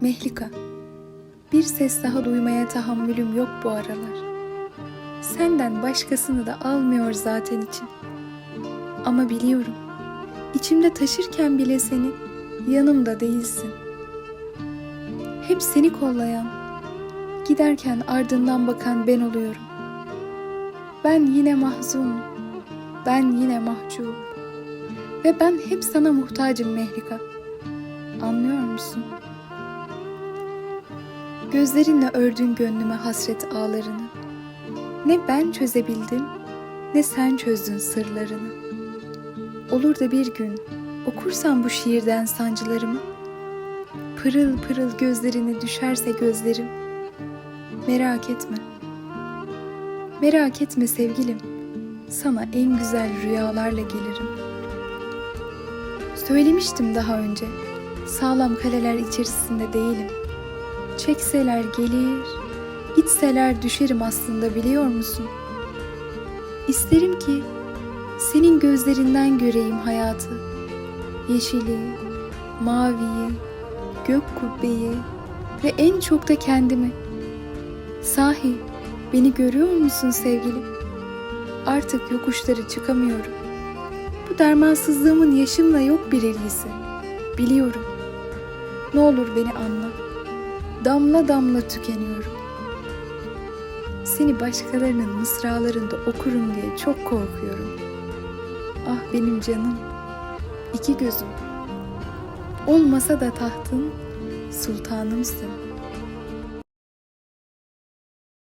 Mehlika, bir ses daha duymaya tahammülüm yok bu aralar. Senden başkasını da almıyor zaten için. Ama biliyorum, içimde taşırken bile seni yanımda değilsin. Hep seni kollayan, giderken ardından bakan ben oluyorum. Ben yine mahzunum, ben yine mahcubum. Ve ben hep sana muhtacım Mehlika. Anlıyor musun? Gözlerinle ördün gönlüme hasret ağlarını. Ne ben çözebildim, ne sen çözdün sırlarını. Olur da bir gün okursan bu şiirden sancılarımı, pırıl pırıl gözlerini düşerse gözlerim, merak etme. Merak etme sevgilim, sana en güzel rüyalarla gelirim. Söylemiştim daha önce, sağlam kaleler içerisinde değilim. Çekseler gelir, itseler düşerim aslında biliyor musun? İsterim ki senin gözlerinden göreyim hayatı. Yeşili, maviyi, gök kubbeyi ve en çok da kendimi. Sahi beni görüyor musun sevgilim? Artık yokuşları çıkamıyorum. Bu dermansızlığımın yaşımla yok bir ilgisi. Biliyorum. Ne olur beni anla. Damla damla tükeniyorum. Seni başkalarının mısralarında okurum diye çok korkuyorum. Ah benim canım, iki gözüm. Olmasa da tahtın sultanımsın.